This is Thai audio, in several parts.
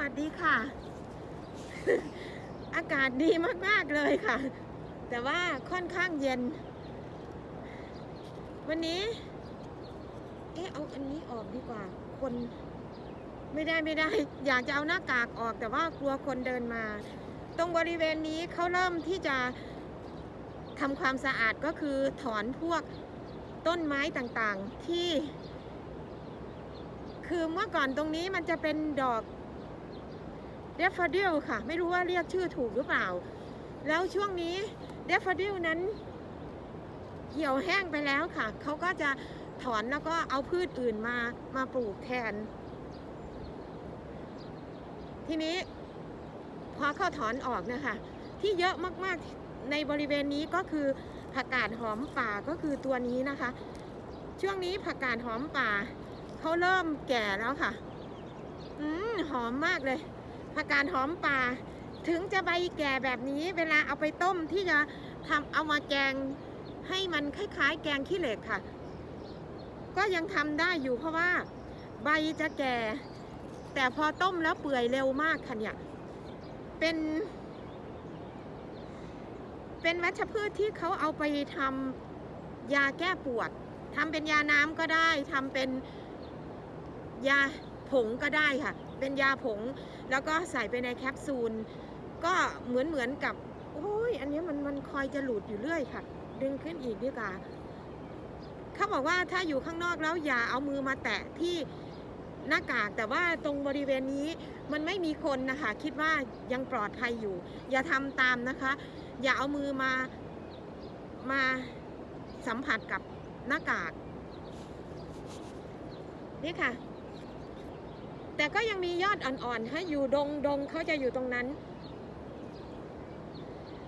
วัสดีค่ะ อากาศดีมากๆเลยค่ะ แต่ว่าค่อนข้างเย็น วันนี้ เอ๊ะเอาอันนี้ออกดีกว่า คนไม่ได้ไม่ได้ อยากจะเอาหน้ากากออกแต่ว่ากลัวคนเดินมา ตรงบริเวณนี้เขาเริ่มที่จะทำความสะอาดก็คือถอนพวกต้นไม้ต่างๆที่ คือเมื่อก่อนตรงนี้มันจะเป็นดอก เดฟฟอดิลค่ะ ไม่รู้ว่าเรียกชื่อถูกหรือเปล่า แล้วช่วงนี้เดฟฟอดิลนั้น เหี่ยวแห้งไปแล้วค่ะ เขาก็จะถอนแล้วก็เอาพืชอื่นมามาปลูกแทน ทีนี้พอเขาถอนออกนะคะ ที่เยอะมากๆในบริเวณนี้ก็คือผักกาดหอมป่าก็คือตัวนี้นะคะ ช่วงนี้ผักกาดหอมป่าเขาเริ่มแก่แล้วค่ะ อืมหอมมากเลย ผักกาดหอมป่า ถึงจะใบแก่แบบนี้เวลาเอาไปต้มที่จะทำเอามาแกงให้มันคล้ายๆ แกงขี้เหล็กค่ะ ก็ยังทำได้อยู่เพราะว่าใบจะแก่ แต่พอต้มแล้วเปื่อยเร็วมากค่ะเนี่ยเป็นเป็นวัชพืชที่เขาเอาไปทำยาแก้ปวดทำเป็นยาน้ำก็ได้ทำเป็นยาผงก็ได้ค่ะ เป็นยาผง แล้วก็ใส่ไปในแคปซูล ก็เหมือนเหมือนกับ โอ้ย อันนี้มันมันคอยจะหลุดอยู่เรื่อยค่ะ ดึงขึ้นอีกดีกว่าเขาบอกว่าถ้าอยู่ข้างนอกแล้วอย่าเอามือมาแตะที่หน้ากากแต่ว่าตรงบริเวณนี้มันไม่มีคนนะคะ คิดว่ายังปลอดภัยอยู่ อย่าทำตามนะคะ อย่าเอามือมามาสัมผัสกับหน้ากากนี่ค่ะ แต่ก็ยังมียอดอ่อนๆให้อยู่ดงดงเขาจะอยู่ตรงนั้น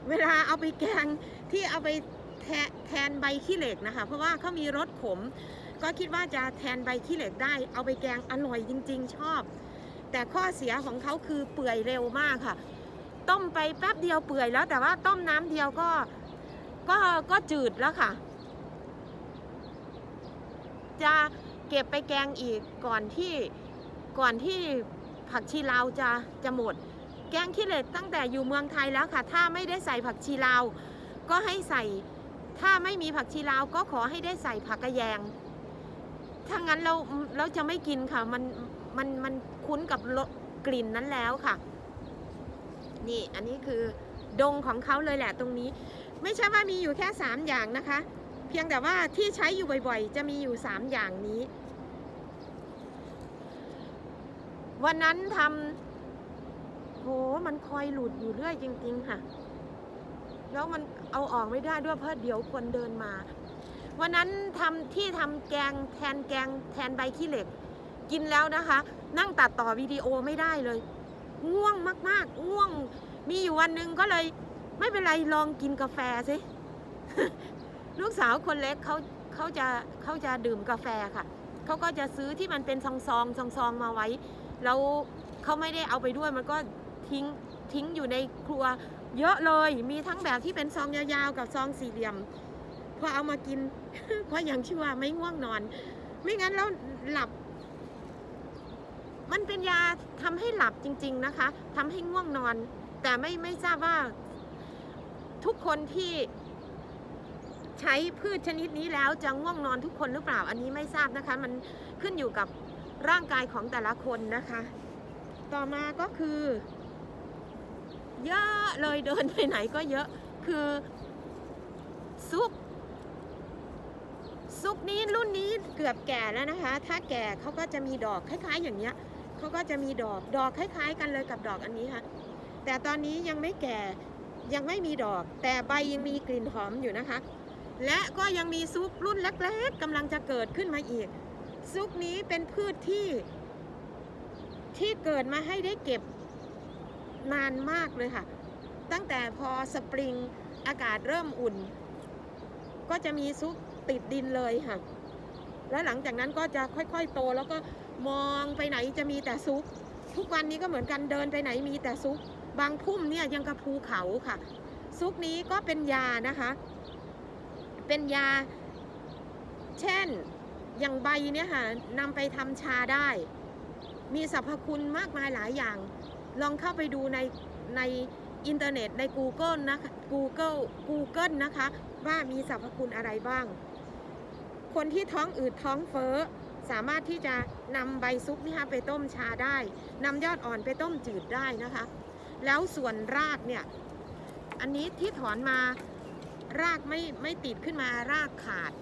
เวลาเอาไปแกงที่เอาไปแทแทนใบขี้เหล็กนะคะ เพราะว่าเขามีรสขม ก็คิดว่าจะแทนใบขี้เหล็กได้ เอาไปแกงอร่อยจริง ๆ ชอบ แต่ข้อเสียของเขาคือเปื่อยเร็วมากค่ะ ต้มไปแป๊บเดียวเปื่อยแล้ว แต่ว่าต้มน้ำเดียวก็ก็ก็จืดแล้วค่ะ จะเก็บไปแกงอีกก่อนที่ ก่อนที่ผักชีลาวจะจะหมด แกงขี้เหล็กตั้งแต่อยู่เมืองไทยแล้วค่ะ ถ้าไม่ได้ใส่ผักชีลาว ก็ให้ใส่ ถ้าไม่มีผักชีลาวก็ขอให้ได้ใส่ผักกระแยง ถ้างั้นเราเราจะไม่กินค่ะ มันมันมันคุ้นกับรสกลิ่นนั้นแล้วค่ะ นี่อันนี้คือดงของเขาเลยแหละตรงนี้ ไม่ใช่ว่ามีอยู่แค่ 3 อย่างนะคะ เพียงแต่ว่าที่ใช้อยู่บ่อยๆ จะมีอยู่ 3 อย่างนี้ วันนั้นทำโหมันคอยหลุดอยู่เรื่อยจริง ๆ ค่ะ แล้วมันเอาออกไม่ได้ด้วยเพราะเดี๋ยวคนเดินมา วันนั้นทำที่ทำแกงแทนแกงแทนใบขี้เหล็ก กินแล้วนะคะ นั่งตัดต่อวิดีโอไม่ได้เลย ง่วงมาก ๆ ง่วง มีอยู่วันหนึ่งก็เลย ไม่เป็นไรลองกินกาแฟสิลูกสาวคนเล็กเขาเขาจะเขาจะดื่มกาแฟค่ะ เขาก็จะซื้อที่มันเป็นซองซองซองซองๆมาไว้ แล้วเขาไม่ได้เอาไปด้วยมันก็ทิ้งทิ้งอยู่ในครัว เยอะเลย มีทั้งแบบที่เป็นซองยาวๆ กับซองสี่เหลี่ยม พอเอามากิน เพราะอย่างชื่อว่าไม่ง่วงนอน ไม่งั้นแล้วหลับ มันเป็นยาทำให้หลับจริง ๆนะคะทำให้ง่วงนอน แต่ไม่ไม่ทราบว่าทุกคนที่ใช้พืชชนิดนี้แล้วจะง่วงนอนทุกคนหรือเปล่า อันนี้ไม่ทราบนะคะ มันขึ้นอยู่กับ ร่างกายของแต่ละคนนะคะ ต่อมาก็คือ เยอะเลยเดินไปไหนก็เยอะคือซุปซุปนี้รุ่นนี้เกือบแก่แล้วนะคะ ถ้าแก่เขาก็จะมีดอกคล้ายๆ อย่างเงี้ยเขาก็จะมีดอกดอกคล้าย ๆ กันเลยกับดอกอันนี้ค่ะ แต่ตอนนี้ยังไม่แก่ยังไม่มีดอก แต่ใบยังมีกลิ่นหอมอยู่นะคะ และก็ยังมีซุปรุ่นเล็กๆกำลังจะเกิดขึ้นมาอีก ซุปนี้เป็นพืชที่ที่เกิดมาให้ได้เก็บนานมากเลยค่ะ ตั้งแต่พอสปริงอากาศเริ่มอุ่น ก็จะมีซุปติดดินเลยค่ะ แล้วหลังจากนั้นก็จะค่อยๆโตแล้วก็มองไปไหนจะมีแต่ซุปทุกวันนี้ก็เหมือนกันเดินไปไหนมีแต่ซุปบางพุ่มเนี่ยยังกับภูเขาค่ะ ซุปนี้ก็เป็นยานะคะ เป็นยา เช่น อย่างใบเนี่ยค่ะนำไปทำชาได้ มีสรรพคุณมากมายหลายอย่าง ลองเข้าไปดูในในอินเทอร์เน็ตใน Google นะคะ Google Google นะคะ ว่ามีสรรพคุณอะไรบ้าง คนที่ท้องอืดท้องเฟ้อสามารถที่จะนำใบซุปนี่ค่ะไปต้มชาได้นำยอดอ่อนไปต้มจืดได้นะคะ แล้วส่วนรากเนี่ย อันนี้ที่ถอนมารากไม่ไม่ติดขึ้นมารากขาด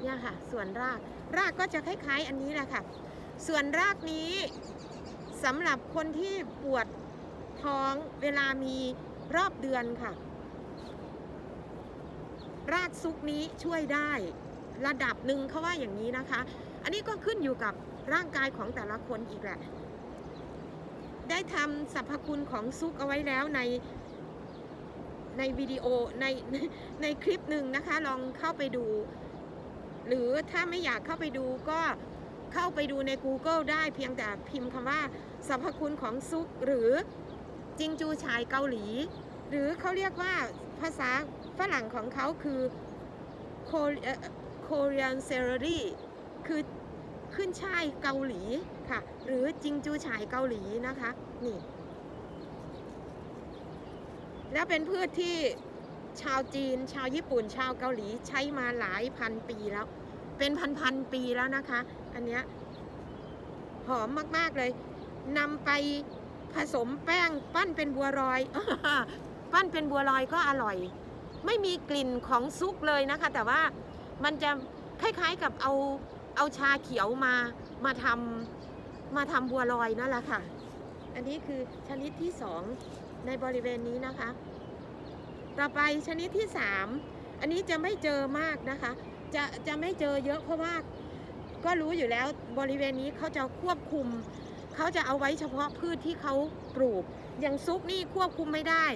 เนี่ยค่ะ ส่วนรากรากก็จะคล้ายๆอันนี้แหละค่ะ ส่วนรากนี้สำหรับคนที่ปวดท้องเวลามีรอบเดือนค่ะ รากซุกนี้ช่วยได้ระดับหนึ่งเขาว่าอย่างนี้นะคะ อันนี้ก็ขึ้นอยู่กับร่างกายของแต่ละคนอีกแหละ ได้ทำสรรพคุณของซุกเอาไว้แล้วในในวิดีโอในในคลิปหนึ่งนะคะ ลองเข้าไปดู หรือถ้าไม่อยากเข้าไปดูก็เข้าไปดูใน Google ได้เพียงแต่พิมพ์คำว่าสรรพคุณของซุกหรือจิงจูชายเกาหลี หรือเขาเรียกว่าภาษาฝรั่งของเขาคือ Korean celery คือขึ้นช่ายเกาหลีค่ะ หรือจิงจูฉายเกาหลีนะคะ นี่ แล้วเป็นพืชที่ชาวจีน ชาวญี่ปุ่น ชาวเกาหลีใช้มาหลายพันปีแล้ว เป็นพันๆปีแล้วนะคะ อันเนี้ยหอมมากๆเลยนำไปผสมแป้งปั้นเป็นบัวลอย ปั้นเป็นบัวลอยก็อร่อย ไม่มีกลิ่นของซุกเลยนะคะ แต่ว่ามันจะคล้ายๆกับเอาเอาชาเขียวมามาทำมาทำบัวลอยนั่นแหละค่ะ อันนี้คือชนิดที่สองในบริเวณนี้นะคะ ต่อไปชนิดที่สามอันนี้จะไม่เจอมากนะคะ จะจะไม่เจอเยอะเพราะว่าก็รู้อยู่แล้วบริเวณนี้เขาจะควบคุม เขาจะเอาไว้เฉพาะพืชที่เขาปลูก อย่างซุกนี่ควบคุมไม่ได้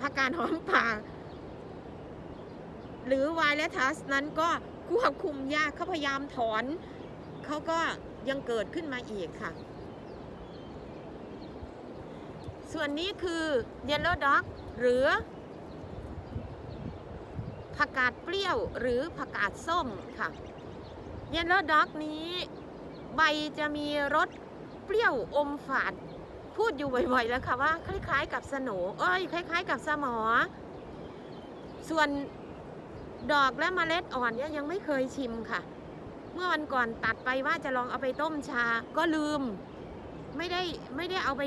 ผักกาดหอมป่า หรือไวและทัสนั้นก็ควบคุมยากเขาพยายามถอน เขาก็ยังเกิดขึ้นมาอีกค่ะ ส่วนนี้คือ Yellow Dog หรือ ผักกาดเปรี้ยวหรือผักกาดส้มค่ะ Yellow Dog นี้ใบจะมีรสเปรี้ยวอมฝาด พูดอยู่บ่อยๆแล้วค่ะว่า คล้ายๆ กับสโหนเอ้ยคล้าย ๆ กับสมอ ส่วนดอกและเมล็ดอ่อนเนี่ยยังไม่เคยชิมค่ะ เมื่อวันก่อนตัดไปว่าจะลองเอาไปต้มชาก็ลืม ไม่ได้ไม่ได้เอาไป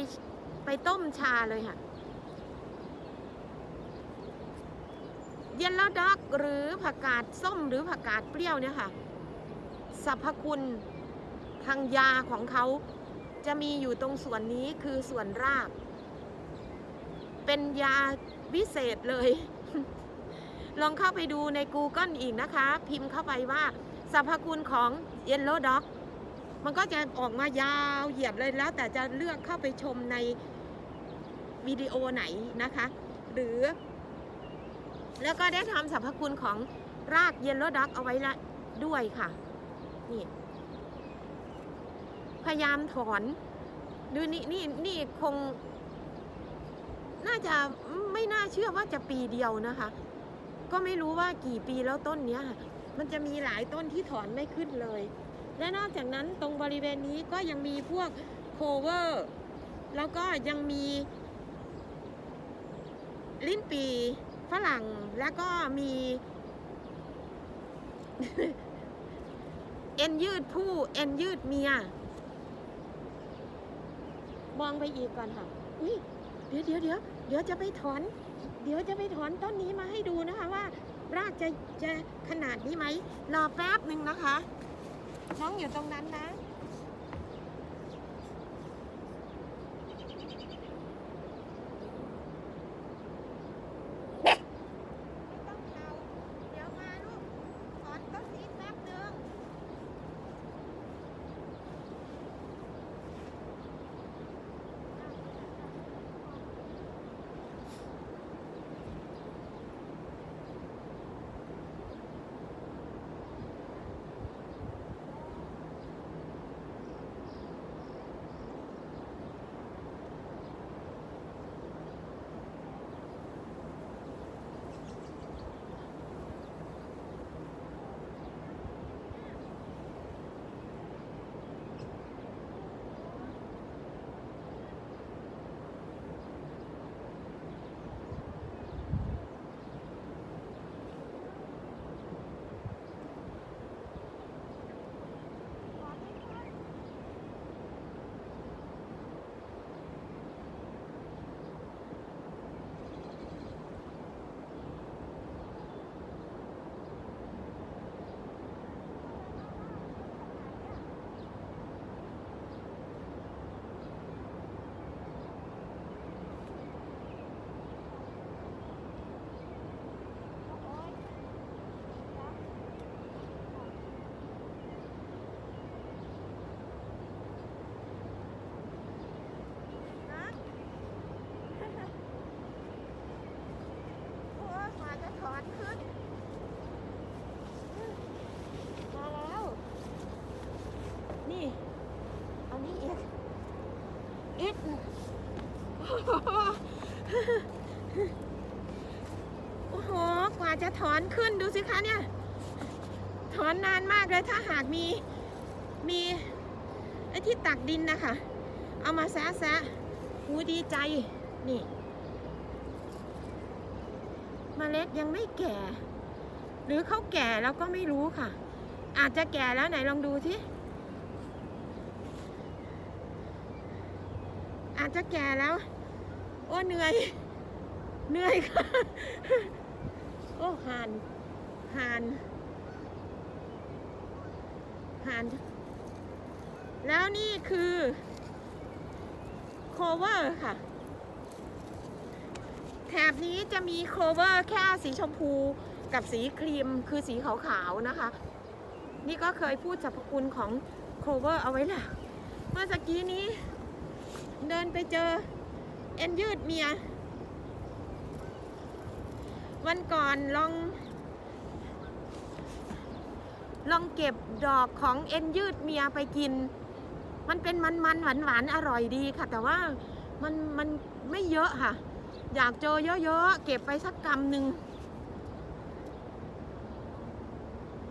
ไปต้มชาเลยค่ะ เยลโลด็อกหรือผักกาดส้มหรือผักกาดเปรี้ยวเนี่ยค่ะสรรพคุณทางยาของเขาจะมีอยู่ตรงส่วนนี้คือส่วนราก เป็นยาวิเศษเลย ลองเข้าไปดูใน Google อีกนะคะ พิมพ์เข้าไปว่าสรรพคุณของ Yellow Dog มันก็จะออกมายาวเหยียดเลยแล้ว แต่จะเลือกเข้าไปชมในวิดีโอไหนนะคะ หรือ แล้วก็ได้ทำสรรพคุณของราก Yellow Dog เอาไว้ละด้วยค่ะ นี่ พยายามถอนดูนี่นี่นี่คง น่าจะไม่น่าเชื่อว่าจะปีเดียวนะคะ ก็ไม่รู้ว่ากี่ปีแล้วต้นเนี้ย มันจะมีหลายต้นที่ถอนไม่ขึ้นเลย และนอกจากนั้นตรงบริเวณนี้ก็ยังมีพวกโคเวอร์ แล้วก็ยังมี ลิ้นปี ฝรั่งแล้วก็มีเอ็นยืดผู้เอ็นยืดเมีย มองไปอีกก่อนค่ะอุ้ยเดี๋ยวเดี๋ยวเดี๋ยวเดี๋ยวจะไปถอน เดี๋ยวจะไปถอนต้นนี้มาให้ดูนะคะว่ารากจะจะขนาดนี้ไหมรอแป๊บหนึ่งนะคะ น้องอยู่ตรงนั้นนะ โอ้โห กว่าจะถอนขึ้นดูสิคะเนี่ย ถอนนานมากเลยถ้าหากมี มีไอ้ที่ตักดินนะคะ เอามาแซะแซะหูดีใจ นี่เมล็ดยังไม่แก่ หรือเขาแก่แล้วก็ไม่รู้ค่ะ อาจจะแก่แล้วไหนลองดูที่อาจจะแก่แล้ว โอ้เหนื่อย เหนื่อยค่ะ โอ้หานหานหาน แล้วนี่คือโคเวอร์ค่ะ แถบนี้จะมีโคเวอร์แค่สีชมพูกับสีครีมคือสีขาวๆนะคะ นี่ก็เคยพูดสรรพคุณของโคเวอร์เอาไว้แหละเมื่อสักกี้นี้ เดินไปเจอ เอ็นยืดเมีย วันก่อนลอง ลองเก็บดอกของเอ็นยืดเมียไปกิน มันเป็นมันมันหวานหวานอร่อยดีค่ะ แต่ว่ามันมันไม่เยอะค่ะ อยากเจอเยอะๆ เก็บไปสักกำหนึ่ง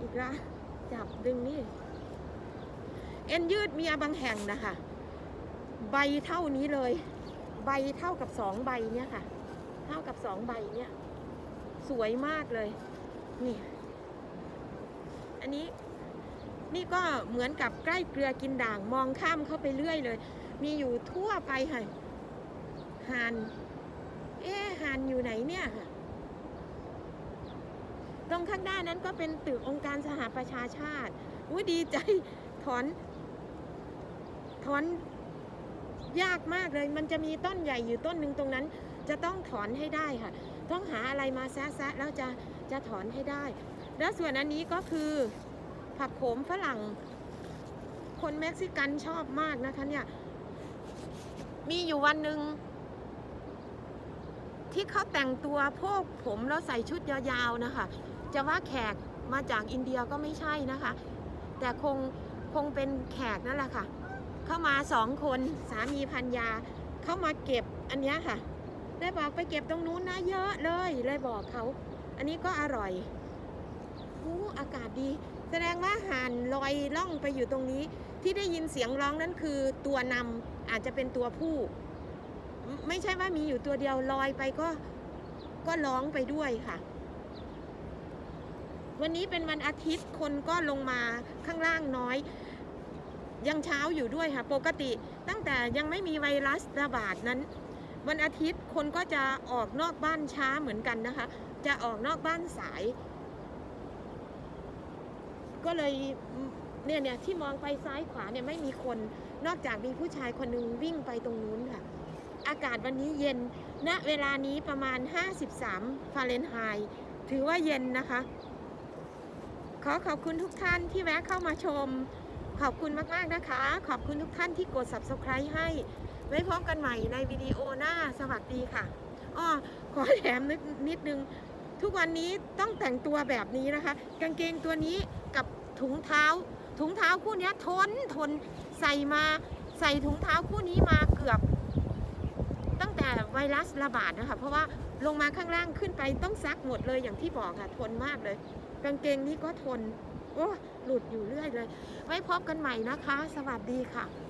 อีกละจับดึงนี่ เอ็นยืดเมียบางแห่งนะคะ ใบเท่านี้เลย ใบเท่ากับสองใบเนี่ยค่ะ เท่ากับสองใบเนี่ย สวยมากเลย นี่ อันนี้นี่ก็เหมือนกับใกล้เกลือกินด่างมองข้ามเข้าไปเรื่อยเลย มีอยู่ทั่วไปค่ะหานเอ๊ะหานอยู่ไหนเนี่ยค่ะตรงข้างหน้านั้นก็เป็นตึกองค์การสหประชาชาติอุ้ดีใจถอน ถอน ยากมากเลย มันจะมีต้นใหญ่อยู่ต้นหนึ่งตรงนั้น จะต้องถอนให้ได้ค่ะ ต้องหาอะไรมาแซะๆแล้วจะจะถอนให้ได้ แล้วส่วนอันนี้ก็คือผักโขมฝรั่ง คนเม็กซิกันชอบมากนะคะเนี่ย มีอยู่วันหนึ่งที่เขาแต่งตัวโพกผมแล้วใส่ชุดยาวๆนะคะ จะว่าแขกมาจากอินเดียก็ไม่ใช่นะคะ แต่คงคงเป็นแขกนั่นแหละค่ะ เข้ามาสองคนสามีพันยา เข้ามาเก็บอันนี้ค่ะ ได้บอกไปเก็บตรงนู้นนะเยอะเลยเลยบอกเขา อันนี้ก็อร่อยอู้อากาศดี แสดงว่าห่านลอยล่องไปอยู่ตรงนี้ ที่ได้ยินเสียงร้องนั้นคือตัวนำอาจจะเป็นตัวผู้ ไม่ใช่ว่ามีอยู่ตัวเดียวลอยไปก็ก็ร้องไปด้วยค่ะวันนี้เป็นวันอาทิตย์คนก็ลงมาข้างล่างน้อย ยังเช้าอยู่ด้วยค่ะ ปกติตั้งแต่ยังไม่มีไวรัสระบาดนั้น วันอาทิตย์คนก็จะออกนอกบ้านช้าเหมือนกันนะคะ จะออกนอกบ้านสาย ก็เลยเนี่ยเนี่ยที่มองไปซ้ายขวาเนี่ยไม่มีคน นอกจากมีผู้ชายคนหนึ่งวิ่งไปตรงนู้นค่ะ อากาศวันนี้เย็นณเวลานี้ประมาณ 53 ฟาเรนไฮต์ถือว่าเย็นนะคะ ขอขอบคุณทุกท่านที่แวะเข้ามาชม ขอบคุณมากๆนะคะ ขอบคุณทุกท่านที่กด subscribe ให้ ไว้พบกันใหม่ในวิดีโอหน้า สวัสดีค่ะอ้อขอแถมนิดนิดนึง ทุกวันนี้ต้องแต่งตัวแบบนี้นะคะ กางเกงตัวนี้กับถุงเท้า ถุงเท้าคู่นี้ทนทนใส่มาใส่ถุงเท้าคู่นี้มาเกือบ ตั้งแต่ไวรัสระบาดนะคะ เพราะว่าลงมาข้างล่างขึ้นไปต้องซักหมดเลยอย่างที่บอกค่ะ ทนมากเลย กางเกงนี้ก็ทน โอ้หลุดอยู่เรื่อยเลย ไว้พบกันใหม่นะคะ สวัสดีค่ะ